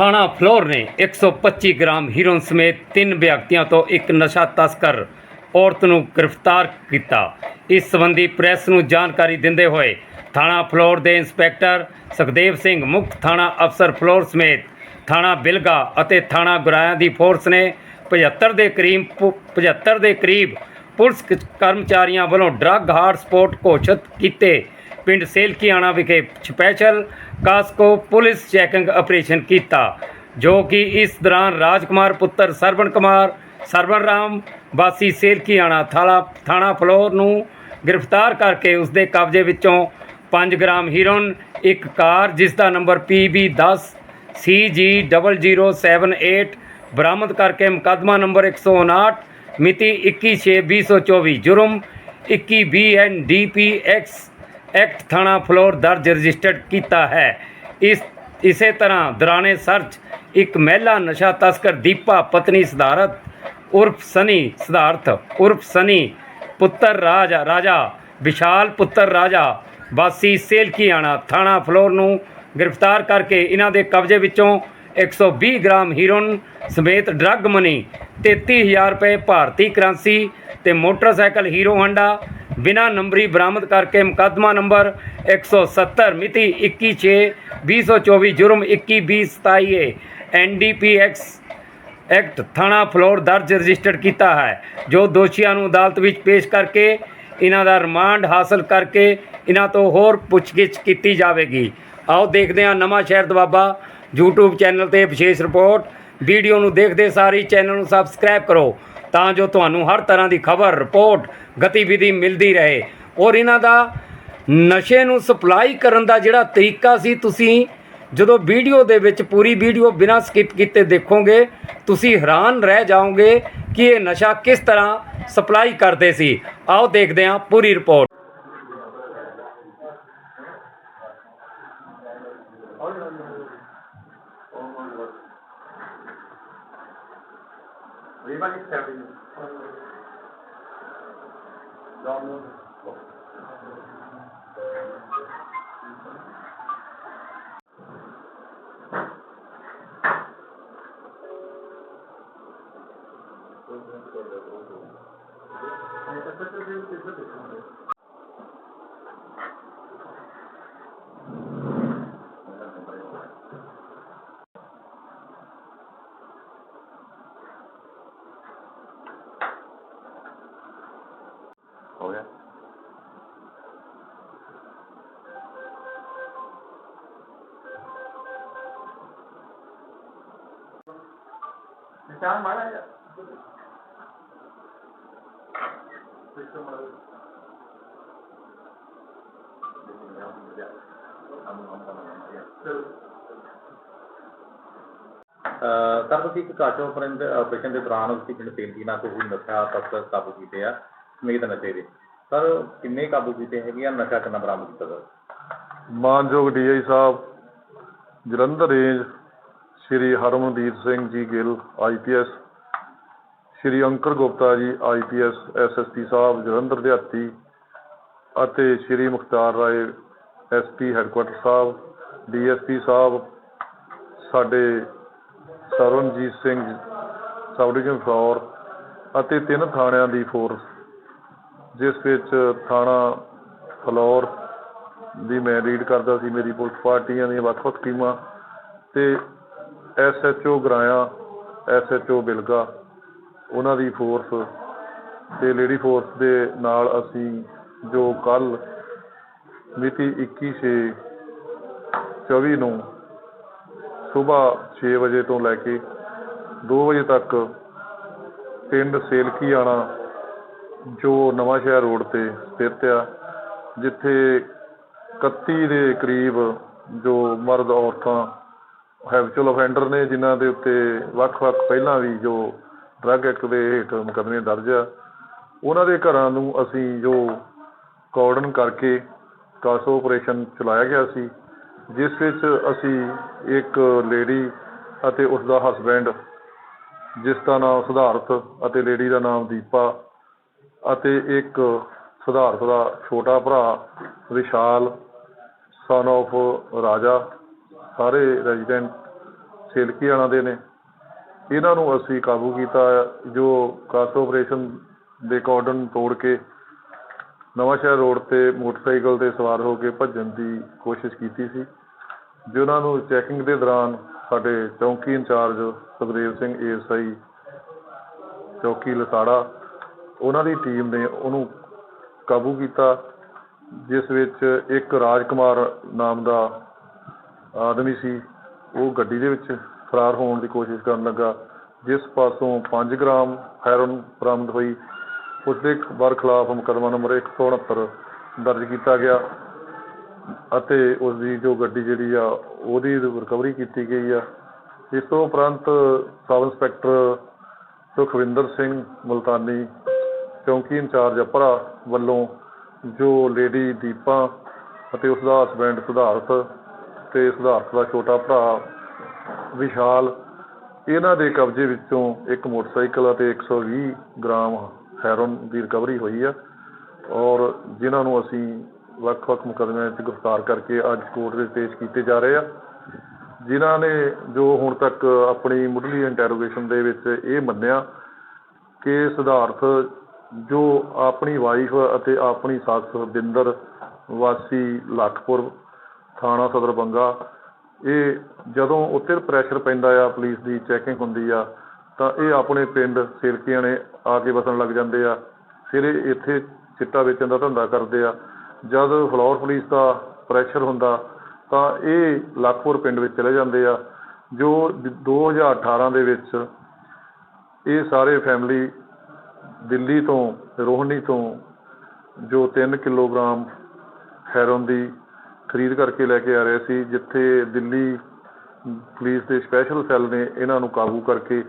ਥਾਣਾ ਫਲੋਰ ਨੇ 125 gram heroin ਸਮੇਤ ਤਿੰਨ ਵਿਅਕਤੀਆਂ ਤੋਂ ਇੱਕ ਨਸ਼ਾ ਤਸਕਰ ਔਰਤ ਨੂੰ ਗ੍ਰਿਫਤਾਰ ਕੀਤਾ। ਇਸ ਸੰਬੰਧੀ ਪ੍ਰੈਸ ਨੂੰ ਜਾਣਕਾਰੀ ਦਿੰਦੇ ਹੋਏ ਥਾਣਾ ਫਲੋਰ ਦੇ ਇੰਸਪੈਕਟਰ ਸੁਖਦੇਵ ਸਿੰਘ, ਮੁੱਖ ਥਾਣਾ ਅਫਸਰ ਫਲੋਰ ਸਮੇਤ ਥਾਣਾ ਬਿਲਗਾ ਅਤੇ ਥਾਣਾ ਗੁਰਾਇਆ ਦੀ ਫੋਰਸ ਨੇ 75 ਦੇ ਕਰੀਬ ਪੁ- 75 ਦੇ ਕਰੀਬ ਪੁਲਿਸ ਕਰਮਚਾਰੀਆਂ ਵੱਲੋਂ ਡਰੱਗ ਹਾਰਡ ਸਪੋਰਟ ਘੋਸ਼ਿਤ ਕੀਤੇ। ਪਿੰਡ ਸੇਲਕੀਆਣਾ ਵਿਖੇ ਸਪੈਸ਼ਲ ਕਾਸਕੋ ਪੁਲਿਸ ਚੈਕਿੰਗ ਆਪਰੇਸ਼ਨ ਕੀਤਾ, ਜੋ ਕਿ ਇਸ ਦੌਰਾਨ ਰਾਜਕੁਮਾਰ ਪੁੱਤਰ ਸਰਵਣ ਕੁਮਾਰ ਸਰਵਣ ਰਾਮ, ਵਾਸੀ ਸੇਲਕੀਆਣਾ ਥਾਲਾ, ਥਾਣਾ ਫਲੋਰ ਨੂੰ ਗ੍ਰਿਫਤਾਰ ਕਰਕੇ ਉਸ ਦੇ ਕਬਜ਼ੇ ਵਿੱਚੋਂ 5 ਗ੍ਰਾਮ ਹੀਰੋਨ ਇੱਕ ਕਾਰ, ਜਿਸ ਦਾ ਨੰਬਰ PB10 CG0078 ਬਰਾਮਦ ਕਰਕੇ ਮੁਕੱਦਮਾ ਨੰਬਰ 159 ਮਿਤੀ 21/6/2024 ਜੁਰਮ 21 ਐਨਡੀਪੀਐਕਸ ਐਕਟ ਥਾਣਾ ਫਲੋਰ ਦਰਜ ਰਜਿਸਟਰਡ ਕੀਤਾ ਹੈ। ਇਸ, ਇਸੇ ਤਰ੍ਹਾਂ ਦੌਰਾਨੇ ਸਰਚ ਇੱਕ ਮਹਿਲਾ ਨਸ਼ਾ ਤਸਕਰ ਦੀਪਾ ਪਤਨੀ ਸਿਧਾਰਥ, ਉਰਫ ਸਨੀ ਸਿਧਾਰਥ, ਉਰਫ ਸਨੀ ਪੁੱਤਰ ਰਾਜ, ਰਾਜਾ ਵਿਸ਼ਾਲ ਪੁੱਤਰ ਰਾਜਾ, ਵਾਸੀ ਸੇਲਕੀਆਣਾ ਥਾਣਾ ਫਲੋਰ ਨੂੰ ਗ੍ਰਿਫਤਾਰ ਕਰਕੇ ਇਹਨਾਂ ਦੇ ਕਬਜ਼ੇ ਵਿੱਚੋਂ 120 ਗ੍ਰਾਮ ਹੀਰੋਨ ਸਮੇਤ ਡਰੱਗ ਮਨੀ 33000 ਰੁਪਏ ਭਾਰਤੀ ਕਰੰਸੀ ਤੇ ਮੋਟਰਸਾਈਕਲ ਹੀਰੋ ਹਾਂਡਾ ਬਿਨਾ ਨੰਬਰੀ ਬਰਾਮਦ ਕਰਕੇ ਮੁਕੱਦਮਾ ਨੰਬਰ 170 ਮਿਤੀ 21/6/2024 ਜੁਰਮ 21/2027 ਏ ਐਨਡੀਪੀਐਕਸ ਐਕਟ ਥਾਣਾ ਫਲੋਰ ਦਰਜ ਰਜਿਸਟਰਡ ਕੀਤਾ ਹੈ, ਜੋ ਦੋਸ਼ੀਆਂ ਨੂੰ ਅਦਾਲਤ ਵਿੱਚ ਪੇਸ਼ ਕਰਕੇ ਇਹਨਾਂ ਦਾ ਰਿਮਾਂਡ ਹਾਸਲ ਕਰਕੇ ਇਹਨਾਂ ਤੋਂ ਹੋਰ ਪੁੱਛਗਿੱਛ ਕੀਤੀ ਜਾਵੇਗੀ। ਆਓ ਦੇਖਦੇ ਹਾਂ ਨਵਾਂ ਸ਼ਹਿਰ ਦਵਾਬਾ YouTube ਚੈਨਲ ਤੇ ਵਿਸ਼ੇਸ਼ ਰਿਪੋਰਟ। ਵੀਡੀਓ ਨੂੰ ਦੇਖਦੇ ਸਾਰੀ ਚੈਨਲ ਨੂੰ ਸਬਸਕ੍ਰਾਈਬ ਕਰੋ। ਤਾਂ ਜੋ ਤੁਹਾਨੂੰ ਹਰ ਤਰ੍ਹਾਂ ਦੀ ਖਬਰ, ਰਿਪੋਰਟ, ਗਤੀਵਿਧੀ ਮਿਲਦੀ ਰਹੇ। ਔਰ ਇਹਨਾਂ ਦਾ ਨਸ਼ੇ ਨੂੰ ਸਪਲਾਈ ਕਰਨ ਦਾ ਜਿਹੜਾ ਤਰੀਕਾ ਸੀ, ਤੁਸੀਂ ਜਦੋਂ ਵੀਡੀਓ ਦੇ ਵਿੱਚ, ਪੂਰੀ ਵੀਡੀਓ ਬਿਨਾਂ ਸਕਿਪ ਕੀਤੇ ਦੇਖੋਗੇ, ਤੁਸੀਂ ਹੈਰਾਨ ਰਹਿ ਜਾਓਗੇ ਕਿ ਇਹ ਨਸ਼ਾ ਕਿਸ ਤਰ੍ਹਾਂ ਸਪਲਾਈ ਕਰਦੇ ਸੀ। ਆਓ ਦੇਖਦੇ ਹਾਂ ਪੂਰੀ report. Riman is serving. Domnul. Thank you. ਹੋ ਗਿਆ ਨਿਸ਼ਾਨ ਮਾਰਾ ਜਾ ਸਿਸਟਮ ਮਾਰਾ ਸਰ, ਤੁਸੀਂ ਇੱਕ ਕਾਸ਼ੋ ਆਪਰੇਸ਼ਨ ਦੇ ਦੌਰਾਨ ਤੁਸੀਂ ਪਿੰਡ ਤੇਲਦੀਨਾ ਨਾਲ ਵੀ ਨਸ਼ਾ ਤਸਕਰ ਕਾਬੂ ਕੀਤੇ ਆ। ਸਮੇਤ ਨਸ਼ੇ ਦੇ। ਸਰ, ਕਿੰਨੇ ਕਾਬੂ ਕੀਤੇ ਹੈਗੇ ਆ? ਨਸ਼ਾ ਕਿੰਨਾ ਬਰਾਮਦ ਕੀਤਾ ਸਰ? ਮਾਨਯੋਗ ਡੀਆਈ ਸਾਹਿਬ, Jalandhar range Shri Harmandeep Singh ji Gill IPS Shri Ankur Gupta ji IPS SSP ਸਾਹਿਬ, ਜਲੰਧਰ ਦਿਹਾਤੀ ਅਤੇ ਸ਼੍ਰੀ ਮੁਖਤਾਰ ਰਾਏ ਐਸਪੀ ਹੈੱਡਕੁਆਟਰ ਸਾਹਿਬ ਡੀਐਸਪੀ ਸਾਹਿਬ, ਸਾਡੇ ਸਰਵਨਜੀਤ ਸਿੰਘ ਸਬ ਡਿਵੀਜ਼ਨ ਫਲੋਰ ਅਤੇ ਤਿੰਨ ਥਾਣਿਆਂ ਦੀ ਫੋਰਸ ਜਿਸ ਵਿੱਚ ਥਾਣਾ ਫਲੌਰ ਦੀ ਮੈਂ ਲੀਡ ਕਰਦਾ ਸੀ, ਮੇਰੀ ਪੁਲਿਸ ਪਾਰਟੀਆਂ ਦੀਆਂ ਵੱਖ-ਵੱਖ ਟੀਮਾਂ ਤੇ ਐਸਐਚਓ ਗਰਾਇਆ ਐਸਐਚਓ ਬਿਲਗਾ, ਉਹਨਾਂ ਦੀ ਫੋਰਸ ਤੇ ਲੇਡੀ ਫੋਰਸ ਦੇ ਨਾਲ ਅਸੀਂ ਜੋ ਕੱਲ ਮਿਤੀ 21 24 ਨੂੰ ਸਵੇਰ 6 ਵਜੇ ਤੋਂ ਲੈ ਕੇ 2 ਵਜੇ ਤੱਕ ਪਿੰਡ ਸੇਲਕੀਆਣਾ ਜੋ ਨਵਾਂਸ਼ਹਿਰ ਰੋਡ ਤੇ ਸਥਿਤ ਆ, ਜਿੱਥੇ 31 ਦੇ ਕਰੀਬ ਜੋ ਮਰਦ ਔਰਤਾਂ ਹੈਵਿਚੁਅਲ ਓਫੈਂਡਰ ਨੇ, ਜਿਨ੍ਹਾਂ ਦੇ ਉੱਤੇ ਵੱਖ-ਵੱਖ ਪਹਿਲਾਂ ਵੀ ਜੋ ਡਰੱਗ ਐਕਟ ਦੇ ਹੇਠ ਮੁਕੱਦਮੇ ਦਰਜ ਆ, ਉਹਨਾਂ ਦੇ ਘਰਾਂ ਨੂੰ ਅਸੀਂ ਜੋ ਕਾਰਡਨ ਕਰਕੇ ਕਾਸੋ ਆਪਰੇਸ਼ਨ ਚਲਾਇਆ ਗਿਆ ਸੀ, ਜਿਸ ਵਿੱਚ ਅਸੀਂ ਇੱਕ ਲੇਡੀ ਅਤੇ ਉਸ ਦਾ ਹਸਬੈਂਡ ਜਿਸ ਦਾ ਨਾਮ ਸਿਧਾਰਥ ਅਤੇ ਲੇਡੀ ਦਾ ਨਾਮ ਦੀਪਾ ਅਤੇ ਇੱਕ ਸਿਧਾਰਥ ਦਾ ਛੋਟਾ ਭਰਾ, ਵਿਸ਼ਾਲ ਸਨ of ਰਾਜਾ, ਸਾਰੇ ਰੈਜ਼ੀਡੈਂਟ ਸੇਲਕੀ ਵਾਲਾਂ ਦੇ ਨੇ। ਇਹਨਾਂ ਨੂੰ ਅਸੀਂ ਕਾਬੂ ਕੀਤਾ ਜੋ ਕਾਸ ਆਪਰੇਸ਼ਨ ਦੇ ਕੋਡਨ ਤੋੜ ਕੇ ਨਵਾਂਸ਼ਹਿਰ ਰੋਡ ਤੇ ਮੋਟਰਸਾਈਕਲ ਤੇ ਸਵਾਰ ਹੋ ਕੇ ਭੱਜਣ ਦੀ ਕੋਸ਼ਿਸ਼ ਕੀਤੀ ਸੀ, ਜਿਨ੍ਹਾਂ ਨੂੰ ਚੈਕਿੰਗ ਦੇ ਦੌਰਾਨ ਸਾਡੇ ਚੌਂਕੀ ਇੰਚਾਰਜ ਸੁਖਦੇਵ ਸਿੰਘ ਏਐਸਆਈ ਚੌਕੀ ਲਸਾੜਾ ਉਹਨਾਂ ਦੀ ਟੀਮ ਨੇ ਉਹਨੂੰ ਕਾਬੂ ਕੀਤਾ, ਜਿਸ ਵਿੱਚ ਇੱਕ ਰਾਜਕੁਮਾਰ ਨਾਮ ਦਾ ਆਦਮੀ ਸੀ, ਉਹ ਗੱਡੀ ਦੇ ਵਿੱਚ ਫਰਾਰ ਹੋਣ ਦੀ ਕੋਸ਼ਿਸ਼ ਕਰਨ ਲੱਗਾ, ਜਿਸ ਪਾਸੋਂ 5 ਗ੍ਰਾਮ ਹੈਰੋਨ ਬਰਾਮਦ ਹੋਈ। ਉਸ ਦੇ ਵਾਰ ਖਿਲਾਫ ਮੁਕੱਦਮਾ ਨੰਬਰ 169 ਦਰਜ ਕੀਤਾ ਗਿਆ ਅਤੇ ਉਸ ਦੀ ਜੋ ਗੱਡੀ ਜਿਹੜੀ ਆ, ਉਹਦੀ ਰਿਕਵਰੀ ਕੀਤੀ ਗਈ ਆ। ਇਸ ਤੋਂ ਉਪਰੰਤ ਸਬ ਇੰਸਪੈਕਟਰ ਸੁਖਵਿੰਦਰ ਸਿੰਘ ਮੁਲਤਾਨੀ ਕਿਉਂਕਿ ਇੰਚਾਰਜ ਭਰਾ ਵੱਲੋਂ ਜੋ ਲੇਡੀ ਦੀਪਾ ਅਤੇ ਉਸ ਦਾ ਹਸਬੈਂਡ ਸਿਧਾਰਥ ਅਤੇ ਸਿਧਾਰਥ ਦਾ ਛੋਟਾ ਭਰਾ ਵਿਸ਼ਾਲ, ਇਹਨਾਂ ਦੇ ਕਬਜ਼ੇ ਵਿੱਚੋਂ ਇੱਕ ਮੋਟਰਸਾਈਕਲ ਅਤੇ 120 ਗ੍ਰਾਮ ਹੈਰੋਨ ਦੀ ਰਿਕਵਰੀ ਹੋਈ ਆ ਔਰ ਜਿਨ੍ਹਾਂ ਨੂੰ ਅਸੀਂ ਵੱਖ-ਵੱਖ ਮੁਕੱਦਮਿਆਂ 'ਚ ਗ੍ਰਿਫਤਾਰ ਕਰਕੇ ਅੱਜ ਕੋਰਟ ਵਿੱਚ ਪੇਸ਼ ਕੀਤੇ ਜਾ ਰਹੇ ਆ। ਜਿਨ੍ਹਾਂ ਨੇ ਜੋ ਹੁਣ ਤੱਕ ਆਪਣੀ ਮੁੱਢਲੀ ਇੰਟਰੋਗੇਸ਼ਨ ਦੇ ਵਿੱਚ ਇਹ ਮੰਨਿਆ ਕਿ ਸਿਧਾਰਥ ਜੋ ਆਪਣੀ ਵਾਈਫ ਅਤੇ ਆਪਣੀ ਸੱਸ ਬਿੰਦਰ ਵਾਸੀ ਲਖਪੁਰ ਥਾਣਾ ਸਦਰ ਬੰਗਾ, ਇਹ ਜਦੋਂ ਉੱਤੇ ਪ੍ਰੈਸ਼ਰ ਪੈਂਦਾ ਆ ਪੁਲਿਸ ਦੀ ਚੈਕਿੰਗ ਹੁੰਦੀ ਆ, ਤਾਂ ਇਹ ਆਪਣੇ ਪਿੰਡ ਸਿਰਕੀਆਂ ਨੇ ਆ ਕੇ ਵਸਣ ਲੱਗ ਜਾਂਦੇ ਆ। ਫਿਰ ਇਹ ਇੱਥੇ ਚਿੱਟਾ ਵੇਚਣ ਦਾ ਧੰਦਾ ਕਰਦੇ ਆ। ਜਦ ਫਲੋਰ ਪੁਲਿਸ ਦਾ ਪ੍ਰੈਸ਼ਰ ਹੁੰਦਾ, ਤਾਂ ਇਹ ਲੱਖਪੁਰ ਪਿੰਡ ਵਿੱਚ ਚਲੇ ਜਾਂਦੇ ਆ, ਜੋ 2018 ਦੇ ਵਿੱਚ ਇਹ ਸਾਰੇ ਫੈਮਿਲੀ ਦਿੱਲੀ ਤੋਂ ਰੋਹਣੀ ਤੋਂ ਜੋ 3 ਕਿਲੋਗ੍ਰਾਮ ਹੈਰੋਨ ਦੀ ਖਰੀਦ ਕਰਕੇ ਲੈ ਕੇ ਆ ਰਹੇ ਸੀ, ਜਿੱਥੇ ਦਿੱਲੀ ਪੁਲਿਸ ਦੇ ਸਪੈਸ਼ਲ ਸੈੱਲ ਨੇ ਇਹਨਾਂ ਨੂੰ ਕਾਬੂ ਕਰਕੇ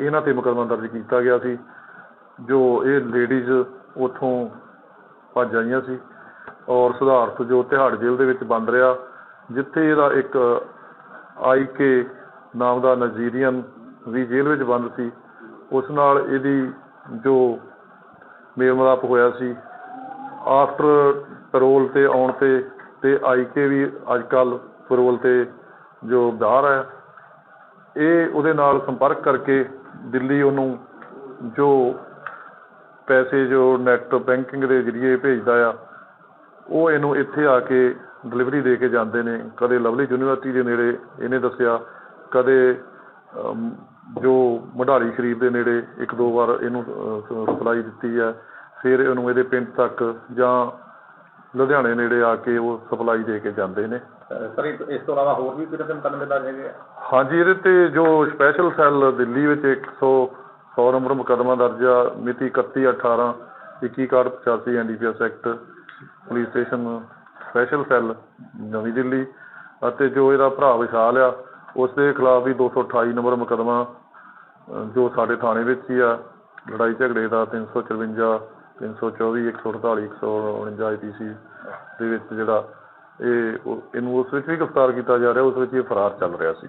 ਇਹਨਾਂ ਤੇ ਮੁਕੱਦਮਾ ਦਰਜ ਕੀਤਾ ਗਿਆ ਸੀ, ਜੋ ਇਹ ਲੇਡੀਜ਼ ਉਥੋਂ ਭੱਜ ਆਈਆਂ ਸੀ ਔਰ ਸਿਧਾਰਥ ਜੋ ਤਿਹਾੜ ਜੇਲ੍ਹ ਦੇ ਵਿੱਚ ਬੰਦ ਰਿਹਾ, ਜਿੱਥੇ ਇਹਦਾ ਇੱਕ ਆਈ ਕੇ ਨਾਮ ਦਾ ਨਜੀਰੀਅਨ ਵੀ ਜੇਲ੍ਹ ਵਿੱਚ ਬੰਦ ਸੀ, ਉਸ ਨਾਲ ਇਹਦੀ ਜੋ ਮੇਲ ਮਿਲਾਪ ਹੋਇਆ ਸੀ ਆਫਟਰ ਪੈਰੋਲ ਤੇ ਆਉਣ ਤੇ ਅਤੇ ਆਈ ਕੇ ਵੀ ਅੱਜ ਕੱਲ੍ਹ ਪੈਰੋਲ ਤੇ ਜੋ ਬਾਹਰ ਹੈ, ਇਹ ਉਹਦੇ ਨਾਲ ਸੰਪਰਕ ਕਰਕੇ ਦਿੱਲੀ ਉਹਨੂੰ ਜੋ ਪੈਸੇ ਜੋ ਨੈੱਟ ਬੈਂਕਿੰਗ ਦੇ ਜ਼ਰੀਏ ਭੇਜਦਾ ਆ, ਉਹ ਇਹਨੂੰ ਇੱਥੇ ਆ ਕੇ ਡਿਲੀਵਰੀ ਦੇ ਕੇ ਜਾਂਦੇ ਨੇ। ਕਦੇ ਲਵਲੀ ਯੂਨੀਵਰਸਿਟੀ ਦੇ ਨੇੜੇ ਇਹਨੇ ਦੱਸਿਆ, ਕਦੇ ਜੋ ਮਢਾਲੀ ਸ਼ਰੀਫ ਦੇ ਨੇੜੇ ਇੱਕ ਦੋ ਵਾਰ ਇਹਨੂੰ ਸਪਲਾਈ ਦਿੱਤੀ ਹੈ ਫਿਰ ਇਹਨੂੰ ਇਹਦੇ ਪਿੰਡ ਤੱਕ ਜਾਂ ਲੁਧਿਆਣੇ ਨੇੜੇ ਆ ਕੇ ਉਹ ਸਪਲਾਈ ਦੇ ਕੇ ਜਾਂਦੇ ਨੇ। ਸਰ ਇਸ ਤੋਂ ਇਲਾਵਾ ਹੋਰ ਵੀ ਕਿਹੜੇ ਮੁਕੱਦਮੇ ਦਰਜ ਹੈਗੇ ਆ? ਹਾਂਜੀ ਇਹਦੇ ਤੇ ਜੋ ਸਪੈਸ਼ਲ ਸੈੱਲ ਦਿੱਲੀ ਵਿੱਚ 100 100 ਨੰਬਰ ਮੁਕੱਦਮਾ ਦਰਜ ਆ ਮਿਤੀ 31 18 2185 NDPS act police station special cell ਨਵੀਂ ਦਿੱਲੀ ਅਤੇ ਜੋ ਇਹਦਾ ਭਰਾ ਵਿਸ਼ਾਲ ਆ ਉਸ ਦੇ ਖਿਲਾਫ ਵੀ 228 ਨੰਬਰ ਮੁਕੱਦਮਾ ਜੋ ਸਾਡੇ ਥਾਣੇ ਵਿੱਚ ਹੀ ਆ। ਲੜਾਈ ਝਗੜੇ ਦਾ 354 324 148 149 ਆਈਪੀਸੀ ਦੇ ਵਿੱਚ ਜਿਹੜਾ ਇਹ ਇਹਨੂੰ ਉਸ ਵਿੱਚ ਵੀ ਗ੍ਰਿਫਤਾਰ ਕੀਤਾ ਜਾ ਰਿਹਾ, ਉਸ ਵਿੱਚ ਇਹ ਫਰਾਰ ਚੱਲ ਰਿਹਾ ਸੀ।